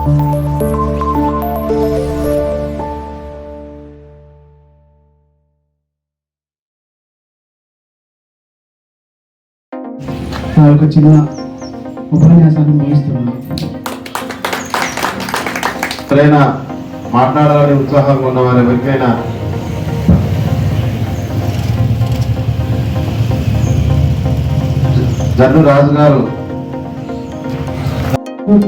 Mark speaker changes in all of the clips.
Speaker 1: నా యొక్క చిన్న ఉపన్యాసాన్ని ముగిస్తున్నాను
Speaker 2: ఎవరైనా మాట్లాడాలని ఉత్సాహంగా ఉన్న వారు ఎవరికైనా జన్ను రాజు గారు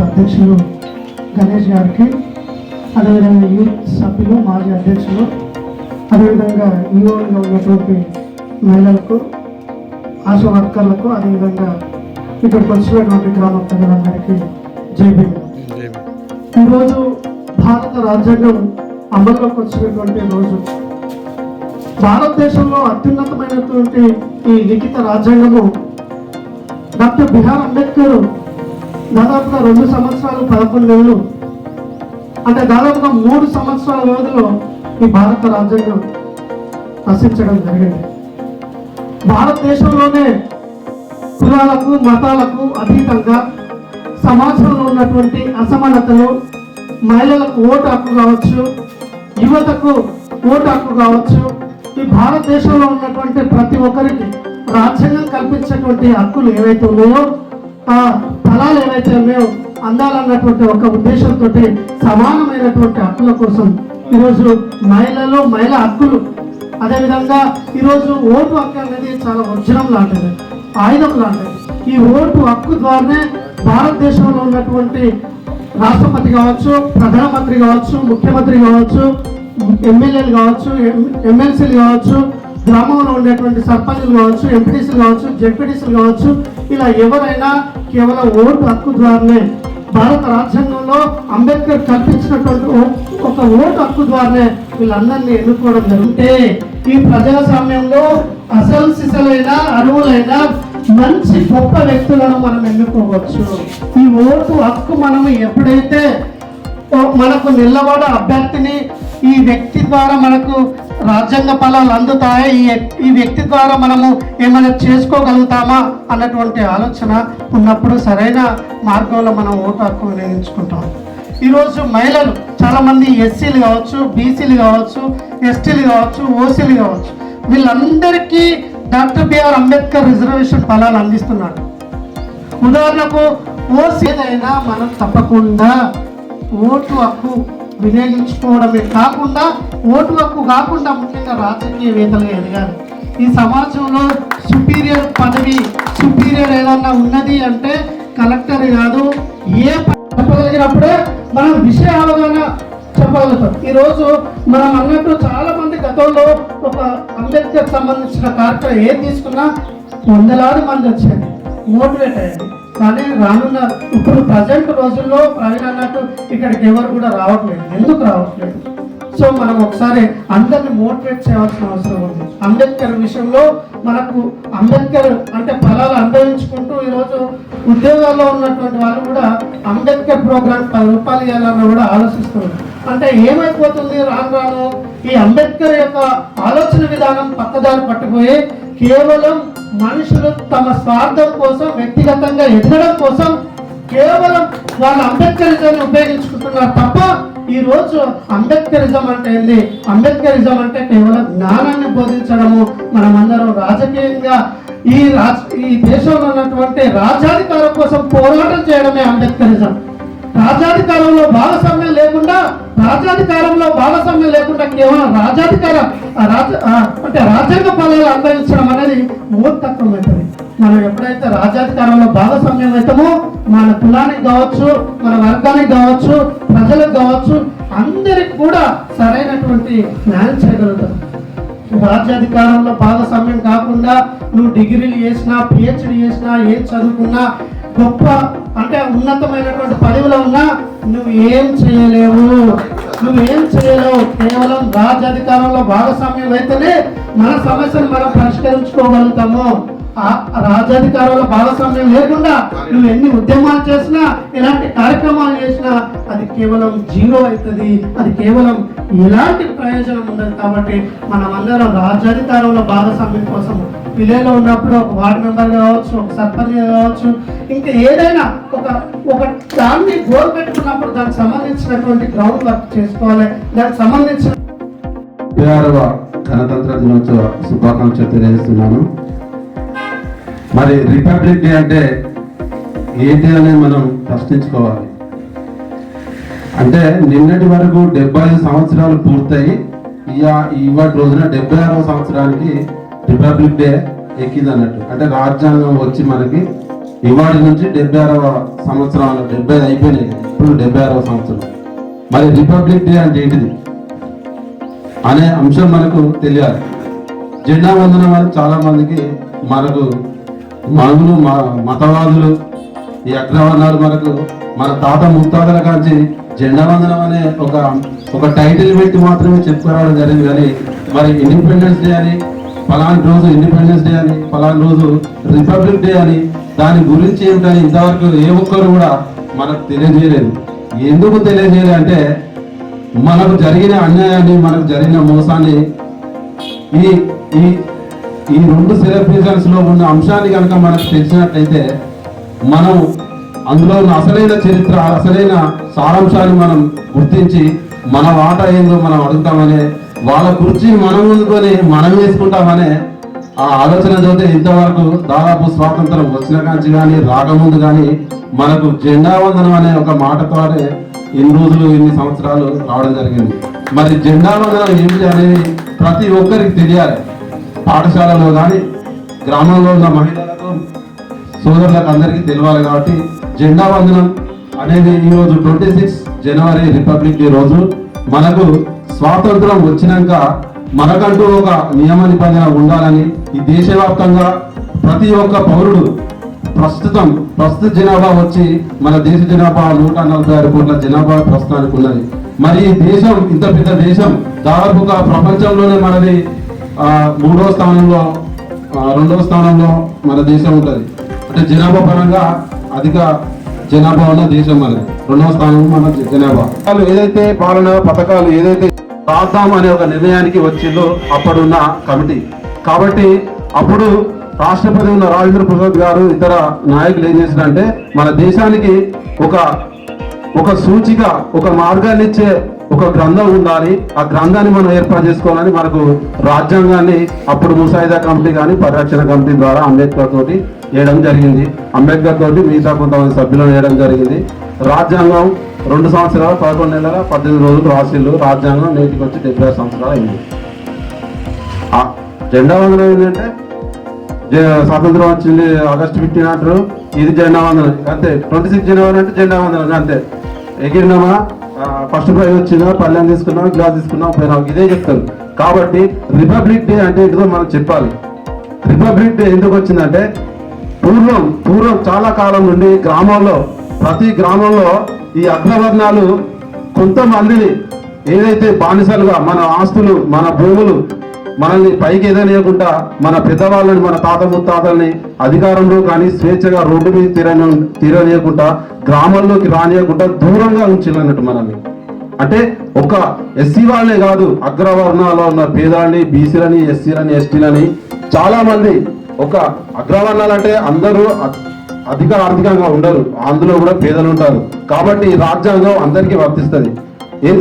Speaker 1: అధ్యక్షులు గణేష్ గారికి అదేవిధంగా యూత్ సభ్యులు మాజీ అధ్యక్షులు అదేవిధంగా ఈఓగా ఉన్నటువంటి మహిళలకు ఆశా వర్కర్లకు అదేవిధంగా ఇక్కడికి వచ్చినటువంటి గ్రామ ప్రజలందరికీ జై భీమ్. ఈరోజు భారత రాజ్యాంగం అమల్లోకి వచ్చినటువంటి రోజు. భారతదేశంలో అత్యున్నతమైనటువంటి ఈ లిఖిత రాజ్యాంగము డాక్టర్ బిహార్ అంబేద్కర్ దాదాపుగా రెండు సంవత్సరాలు పదకొండు నెలలు అంటే దాదాపుగా మూడు సంవత్సరాల వ్యవధిలో ఈ భారత రాజ్యాంగం రచించడం జరిగింది. భారతదేశంలోనే కులాలకు మతాలకు అతీతంగా సమాజంలో ఉన్నటువంటి అసమానతలు మహిళలకు ఓటు హక్కు కావచ్చు యువతకు ఓటు హక్కు కావచ్చు ఈ భారతదేశంలో ఉన్నటువంటి ప్రతి ఒక్కరికి రాజ్యాంగం కల్పించేటువంటి హక్కులు ఏవైతే ఉన్నాయో ఆ ఏవైతే ఉన్నాయో అందాలన్నటువంటి ఒక ఉద్దేశంతో సమానమైనటువంటి హక్కుల కోసం ఈరోజు మహిళలు మహిళ హక్కులు అదేవిధంగా ఈరోజు ఓటు హక్కు అనేది చాలా వజ్రం లాంటిది ఆయుధం లాంటిది. ఈ ఓటు హక్కు ద్వారానే భారతదేశంలో ఉన్నటువంటి రాష్ట్రపతి కావచ్చు ప్రధానమంత్రి కావచ్చు ముఖ్యమంత్రి కావచ్చు ఎమ్మెల్యేలు కావచ్చు ఎమ్మెల్సీలు కావచ్చు గ్రామంలో ఉండేటువంటి సర్పంచులు కావచ్చు ఎంపీటీసీలు కావచ్చు జెడ్పీటీసీలు కావచ్చు ఇలా ఎవరైనా కేవలం ఓటు హక్కు ద్వారానే భారత రాజ్యాంగంలో అంబేద్కర్ కల్పించినటువంటి ఒక ఓటు హక్కు ద్వారానే వీళ్ళందరినీ ఎన్నుకోవడం జరుగుతే ఈ ప్రజాస్వామ్యంలో అసలు సిసలైన అరువులైన మంచి గొప్ప వ్యక్తులను మనం ఎన్నుకోవచ్చు. ఈ ఓటు హక్కు మనం ఎప్పుడైతే మనకు నిలబడ అభ్యర్థిని ఈ వ్యక్తి ద్వారా మనకు రాజ్యాంగ ఫలాలు అందుతాయి? ఈ ఈ వ్యక్తి ద్వారా మనము ఏమైనా చేసుకోగలుగుతామా? అన్నటువంటి ఆలోచన ఉన్నప్పుడు సరైన మార్గంలో మనం ఓటు హక్కు వినియోగించుకుంటాం ఈరోజు మహిళలు చాలామంది ఎస్సీలు కావచ్చు బీసీలు కావచ్చు ఎస్టీలు కావచ్చు ఓసీలు కావచ్చు వీళ్ళందరికీ డాక్టర్ బిఆర్ అంబేద్కర్ రిజర్వేషన్ ఫలాలు అందిస్తున్నాడు. ఉదాహరణకు ఓసీ అయినా మనం తప్పకుండా ఓటు హక్కు వినియోగించుకోవడమే కాకుండా ఓటు హక్కు కాకుండా ముఖ్యంగా రాజకీయవేత్తలుగా ఎదగాలి. ఈ సమాజంలో సుపీరియర్ పదవి సుపీరియర్ ఏదన్నా ఉన్నది అంటే కలెక్టర్ కాదు ఏ చెప్పగలిగినప్పుడే మనం విషయ అవగాహన చెప్పగలుగుతాం. ఈరోజు మనం అన్నట్టు చాలా మంది గతంలో ఒక అంబేద్కర్ సంబంధించిన కార్యక్రమం ఏది తీసుకున్నా వందలాది మంది వచ్చేది మోటివేట్ అయ్యేది. కానీ రానున్న ఇప్పుడు ప్రజెంట్ రోజుల్లో ప్రవీణ్ అన్నట్టు ఇక్కడికి ఎవరు కూడా రావట్లేదు. ఎందుకు రావట్లేదు? సో మనం ఒకసారి అందరిని మోటివేట్ చేయాల్సిన అవసరం ఉంది. అంబేద్కర్ విషయంలో మనకు అంబేద్కర్ అంటే ఫలాలు అనుభవించుకుంటూ ఈరోజు ఉద్యోగాల్లో ఉన్నటువంటి వాళ్ళు కూడా అంబేద్కర్ ప్రోగ్రామ్ పది రూపాయలు ఇవ్వాలన్న కూడా ఆలోచిస్తున్నారు. అంటే ఏమైపోతుంది? రాను రాను ఈ అంబేద్కర్ యొక్క ఆలోచన విధానం పక్కదారి పట్టుకుపోయి కేవలం మనుషులు తమ స్వార్థం కోసం వ్యక్తిగతంగా ఎదగడం కోసం కేవలం వాళ్ళు అంబేద్కరిజాన్ని ఉపయోగించుకుంటున్నారు తప్ప ఈ రోజు అంబేద్కరిజం అంటే ఏంది? అంబేద్కరిజం అంటే కేవలం జ్ఞానాన్ని బోధించడము. మనమందరం రాజకీయంగా ఈ రాజ్ ఈ దేశంలో ఉన్నటువంటి రాజాధికారం కోసం పోరాటం చేయడమే అంబేద్కరిజం. రాజాధికారంలో భాగస్వామ్యం లేకుండా రాజ్యాధికారంలో భాగస్వామ్యం లేకుండా కేవలం రాజాధికారం రాజ అంటే రాజ్యాంగ ఫలాలు అనుభవించడం అనేది మూర్తత్వం అవుతుంది మనం ఎప్పుడైతే రాజాధికారంలో భాగస్వామ్యం అవుతామో మన కులానికి కావచ్చు మన వర్గానికి కావచ్చు ప్రజలకు కావచ్చు అందరికి కూడా సరైనటువంటి న్యాయం చేయగలుగుతాం. రాజ్యాధికారంలో భాగస్వామ్యం కాకుండా నువ్వు డిగ్రీలు చేసినా పిహెచ్డి చేసినా ఏం చదువుకున్నా గొప్ప అంటే ఉన్నతమైనటువంటి పదవిలో ఉన్నా నువ్వు ఏం చేయలేవు. నువ్వేం చేయలేవు. కేవలం రాజ్యాధికారంలో భాగస్వామ్యం అయితేనే మన సమస్యను మనం పరిష్కరించుకోగలుగుతాము. ఆ రాజ్యాధికారుల భాగస్వామ్యం లేకుండా నువ్వు ఎన్ని ఉద్యమాలు చేసినా ఎలాంటి కార్యక్రమాలు చేసినా అది కేవలం జీరో అవుతుంది అది కేవలం ఎలాంటి ప్రయోజనం ఉండదు కాబట్టి మనం అందరం భాగస్వామ్యం కోసం విలేలో ఉన్నప్పుడు ఒక వార్డు మెంబర్ కావచ్చు ఒక సర్పంచ్ కావచ్చు ఇంకా ఏదైనా ఒక ఒక దాన్ని గోల్ పెట్టుకున్నప్పుడు దానికి సంబంధించినటువంటి గ్రౌండ్ వర్క్ చేసుకోవాలి. దానికి సంబంధించిన
Speaker 3: ఆరవ గణతంత్ర దినోత్సవ శుభాకాంక్షలు తెలియజేస్తున్నాను. మరి రిపబ్లిక్ డే అంటే ఏంటి అనేది మనం ప్రశ్నించుకోవాలి. అంటే నిన్నటి వరకు డెబ్బై ఐదు సంవత్సరాలు పూర్తయి ఇయా- ఇవాటి రోజున డెబ్బై ఆరవ సంవత్సరానికి రిపబ్లిక్ డే ఎక్కింది అన్నట్టు అంటే రాజ్యాంగం వచ్చి మనకి ఇవాటి నుంచి డెబ్బై ఆరవ సంవత్సరాలు డెబ్బై అయిపోయినాయి ఇప్పుడు డెబ్బై ఆరవ సంవత్సరం. మరి రిపబ్లిక్ డే అంటే ఏంటిది? అనే అంశం మనకు తెలియాలి. జెండా వందనం అని చాలా మందికి మనకు మనుగులు మ- మతవాదులు ఈ అగ్రవర్ణాలు మనకు మన తాత ముత్తాతల కాంచి జెండా వందనం అనే ఒక ఒక టైటిల్ పెట్టి మాత్రమే చెప్పుకోవడం జరిగింది కానీ మరి ఇండిపెండెన్స్ డే అని పలాంటి రోజు ఇండిపెండెన్స్ డే అని ఫలాని రోజు రిపబ్లిక్ డే అని దాని గురించి ఏమిటని ఇంతవరకు ఏ ఒక్కరు కూడా మనకు తెలియజేయలేదు. ఎందుకు తెలియజేయలేదు అంటే మనకు జరిగిన అన్యాయాన్ని మనకు జరిగిన మోసాన్ని ఈ ఈ ఈ రెండు సెలబ్రేషన్స్లో ఉన్న అంశాన్ని కనుక మనకు తెలిసినట్లయితే మనం అందులో ఉన్న అసలైన చరిత్ర అసలైన సారాంశాన్ని మనం గుర్తించి మన వాట ఏందో మనం అడుగుతామనే వాళ్ళ కుర్చీ మనం ముందుకొని మనం వేసుకుంటామనే ఆ ఆలోచన చూస్తే ఇంతవరకు దాదాపు స్వాతంత్రం వచ్చిన కాంచి కానీ రాకముందు కానీ మనకు జెండా వందనం అనే ఒక మాటతోనే ఇన్ని రోజులు ఇన్ని సంవత్సరాలు రావడం జరిగింది. మరి జెండా వందనం ఏమిటి అనేది ప్రతి ఒక్కరికి తెలియాలి. పాఠశాలలో కానీ గ్రామంలో ఉన్న మహిళలకు సోదరులకు అందరికీ తెలియాలి కాబట్టి జెండా వందనం అనేది ఈ రోజు twenty six January Republic Day రోజు మనకు స్వాతంత్రం వచ్చినాక మనకంటూ ఒక నియమ నిబంధన ఉండాలని ఈ దేశవ్యాప్తంగా ప్రతి ఒక్క పౌరుడు ప్రస్తుతం ప్రస్తుత జనాభా వచ్చి మన దేశ జనాభా నూట నలభై ఆరు కోట్ల జనాభా ప్రస్తుతానికి ఉన్నది. మరి ఈ దేశం ఇంత పెద్ద దేశం దాదాపుగా ప్రపంచంలోనే మనది ఆ, మూడో స్థానంలో రెండవ స్థానంలో మన దేశం ఉంటుంది. అంటే జనాభా పరంగా అధిక జనాభా ఉన్న దేశం మనది. రెండవ స్థానం మన జనాభా. వాళ్ళు ఏదైతే పాలన పథకాలు ఏదైతే రాద్దాం అనే ఒక నిర్ణయానికి వచ్చిందో అప్పుడున్న కమిటీ. కాబట్టి అప్పుడు రాష్ట్రపతి ఉన్న రాజేంద్ర ప్రసాద్ గారు ఇతర నాయకులు ఏం చేశారంటే మన దేశానికి ఒక ఒక సూచిక ఒక మార్గాన్ని ఇచ్చే ఒక గ్రంథం ఉండాలి. ఆ గ్రంథాన్ని మనం ఏర్పాటు చేసుకోవాలని మనకు రాజ్యాంగాన్ని అప్పుడు ముసాయిదా కమిటీ కానీ పరిరక్షణ కమిటీ ద్వారా అంబేద్కర్ తోటి వేయడం జరిగింది. అంబేద్కర్ తోటి మిగతా కొంతమంది సభ్యులను వేయడం జరిగింది. రాజ్యాంగం రెండు సంవత్సరాలు పదకొండు నెలల పద్దెనిమిది రోజులు రాసిల్లు రాజ్యాంగం నేటికి వచ్చి డెబ్బై ఆరు సంవత్సరాలు అయింది. ఆ జెండా వందనం ఏంటంటే స్వాతంత్రం వచ్చింది ఆగస్టు ఫిఫ్టీన్ అంటారు. ఇది జెండా వందనం. అంతే. ట్వంటీ సిక్స్ జనవరి అంటే జెండా వందనం. అంతే. ఎగిరినామా? ఫస్ట్ ప్రైజ్ వచ్చిందా? పల్లెం తీసుకున్నాం గ్లాస్ తీసుకున్నాం పోయినాం ఇదే చెప్తారు. కాబట్టి రిపబ్లిక్ డే అంటే ఏంటో మనం చెప్పాలి. రిపబ్లిక్ డే ఎందుకు వచ్చిందంటే పూర్వం పూర్వం చాలా కాలం నుండి గ్రామాల్లో ప్రతి గ్రామంలో ఈ అగ్రవర్ణాలు కొంతమందిని ఏదైతే బానిసలుగా మన ఆస్తులు మన భూములు మనల్ని పైకి ఎదనీయకుండా మన పెద్దవాళ్ళని మన తాత ముత్తాతల్ని అధికారంలో కానీ స్వేచ్ఛగా రోడ్డు మీద తీరని తీరనీయకుండా గ్రామాల్లోకి రానియకుండా దూరంగా ఉంచాలన్నట్టు మనల్ని. అంటే ఒక ఎస్సీ వాళ్ళే కాదు అగ్రవర్ణాల్లో ఉన్న పేదలని బీసీలని ఎస్సీలని ఎస్టీలని చాలా మంది ఒక అగ్రవర్ణాలు అంటే అందరూ అధిక ఆర్థికంగా ఉండరు. అందులో కూడా పేదలు ఉంటారు. కాబట్టి ఈ రాజ్యాంగం అందరికీ వర్తిస్తుంది.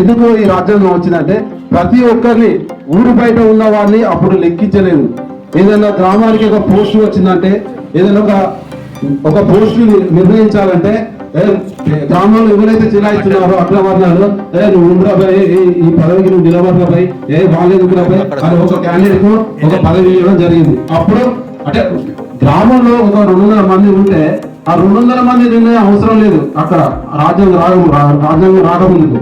Speaker 3: ఎందుకు ఈ రాజ్యాంగం వచ్చిందంటే ప్రతి ఒక్కరిని ఊరు బయట ఉన్న వారిని అప్పుడు లెక్కించలేదు ఏదైనా గ్రామానికి ఒక పోస్ట్ వచ్చిందంటే ఏదైనా ఒక ఒక పోస్ట్ నిర్ణయించాలంటే గ్రామంలో ఎవరైతే చిలాయిస్తున్నారో అగ్రవర్ణాలు ఏ నువ్వు ఉండురా ఈ పదవికి నువ్వు నిలబడరా ఏ వాళ్ళెందుకురా అని ఒక క్యాండిడేట్ ఒక పదవి ఇవ్వడం జరిగింది. అప్పుడు అంటే గ్రామంలో ఒక రెండు వందల మంది ఉంటే ఆ రెండు వందల మంది నిర్ణయం అవసరం లేదు. అక్కడ రాజ్యాంగం రాగము రా- రాజ్యాంగం రాకముందుకు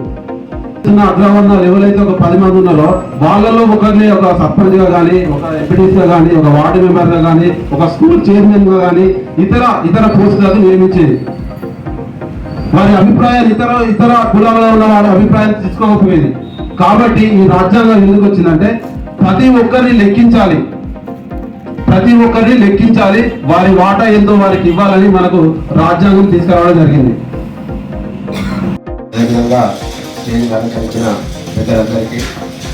Speaker 3: చిన్న అగ్రవర్ణాలు ఎవరైతే ఒక పది మంది ఉన్నారో వాళ్ళలో ఒకరిని ఒక సర్పంచ్గా కానీ ఒక ఎంపీటీసీగా కానీ ఒక వార్డు మెంబర్గా కానీ ఒక స్కూల్ చైర్మన్గా కానీ ఇతర ఇతర పోస్టులను నియమించేది. వారి అభిప్రాయాలు ఇతర ఇతర కులాలలో ఉన్న వారి అభిప్రాయాలు తీసుకోకపోయేది. కాబట్టి ఈ రాజ్యాంగం ఎందుకు వచ్చిందంటే ప్రతి ఒక్కరిని లెక్కించాలి. ప్రతి ఒక్కరిని లెక్కించాలి. వారి వాటా ఎంతో వారికి ఇవ్వాలని మనకు రాజ్యాంగం తీసుకురావడం జరిగింది.
Speaker 4: అదేవిధంగా స్టేజ్ అలంకరించిన పెద్దలందరికీ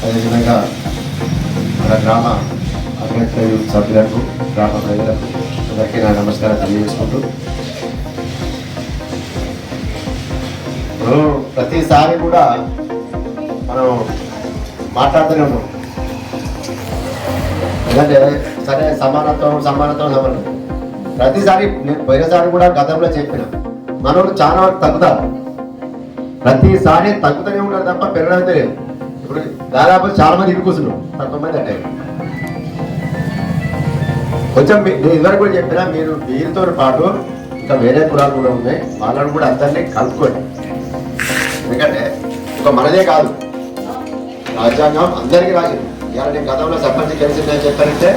Speaker 4: అదేవిధంగా మన గ్రామ అంబేద్కర్ సభ్యులకు గ్రామ ప్రజలకు అందరికీ నా నమస్కారం తెలియజేసుకుంటూ. ఇప్పుడు ప్రతిసారి కూడా మనం మాట్లాడుతూనే ఉన్నాం. ఎందుకంటే సరే సమానత్వం సమానత్వం సమానం ప్రతిసారి నేను పోయినసారి కూడా గతంలో చెప్పిన మనోడు చాలా వరకు తగ్గుతారు ప్రతిసారి తగ్గుతూనే ఉంటారు తప్ప పెరగడం లేదు. ఇప్పుడు దాదాపు చాలా మంది ఇటు కూర్చున్నాం తక్కువ మంది అంటే. కొంచెం నేను ఇదివరకు కూడా చెప్పినా మీరు వీరితో పాటు ఇంకా వేరే కులాలు కూడా ఉన్నాయి వాళ్ళని కూడా అందరినీ కలుపుకోండి. ఎందుకంటే ఒక మనదే కాదు. రాజ్యాంగం అందరికీ రాసింది. ఇవాళ నేను గతంలో సర్పంచ్ అని చెప్పారంటే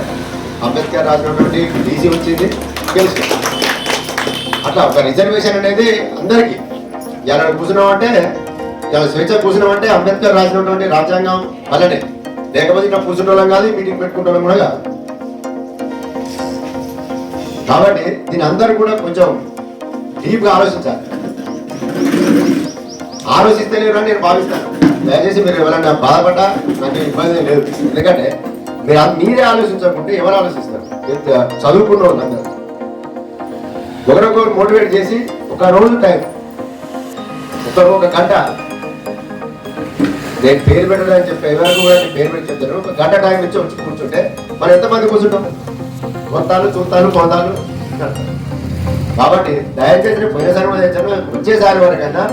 Speaker 4: అంబేద్కర్ రాసినటువంటి డీసీ వచ్చింది తెలుసు అట్లా ఒక రిజర్వేషన్ అనేది అందరికీ. ఇలా కూర్చున్నాం అంటే ఇలా స్వేచ్ఛ కూర్చున్నాం అంటే అంబేద్కర్ రాసినటువంటి రాజ్యాంగం వల్లనే. లేకపోతే ఇట్లా కూర్చున్న వాళ్ళం కాదు మీటింగ్ పెట్టుకుంటాం కూడా కాదు. కాబట్టి దీని అందరూ కూడా కొంచెం డీప్గా ఆలోచించాలి. ఆలోచిస్తలేరు అని నేను భావిస్తాను. దయచేసి మీరు ఎవరైనా బాధపడ్డా నాకు ఇబ్బంది లేదు. ఎందుకంటే మీరు మీరే ఆలోచించకుంటే ఎవరు ఆలోచిస్తారు? చదువుకున్న వాళ్ళు ఒకరికొకరు ఒకరొకరు మోటివేట్ చేసి ఒక రోజు టైం ఒక ఒక గంట. నేను పేరు పెట్టడానికి చెప్పి ఎవరికి కూడా నేను పేరు పెట్టి చెప్తాను ఒక గంట టైం ఇచ్చి వచ్చి కూర్చుంటే మనం ఎంతమంది కూర్చుంటాం మొత్తాలు చూస్తాను పొందాలు కాబట్టి దయచేసి పోయినసారి కూడా వచ్చేసారి వరకైనా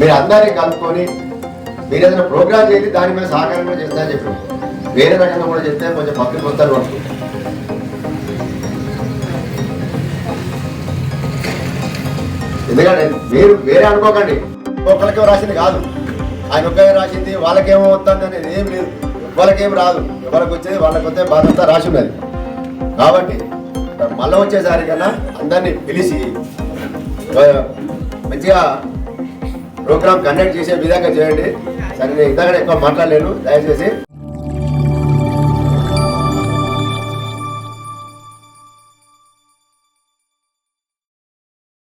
Speaker 4: మీరు అందరినీ కలుపుకొని మీరు ఏదైనా ప్రోగ్రామ్ చేసి దాని మీద సహకారం కూడా చేస్తారని చెప్పారు. వేరే రకంగా కూడా చెప్తే కొంచెం పక్కకి వస్తారు వాళ్ళు. ఎందుకంటే మీరు వేరే అనుకోకండి. ఒక్కరికేమో రాసింది కాదు. ఆయన ఒక్కరే రాసింది వాళ్ళకేమో వస్తుంది అనేది ఏం లేదు. వాళ్ళకేం రాదు. ఎవరికి వచ్చేది వాళ్ళకి వస్తే బాధంతా రాసి ఉన్నది. కాబట్టి మళ్ళీ వచ్చేసారి కన్నా అందరినీ పిలిచి మంచిగా ప్రోగ్రామ్ కండక్ట్ చేసే విధంగా చేయండి. సరే నేను ఇంతకంటే ఎక్కువ మాట్లాడలేను. దయచేసి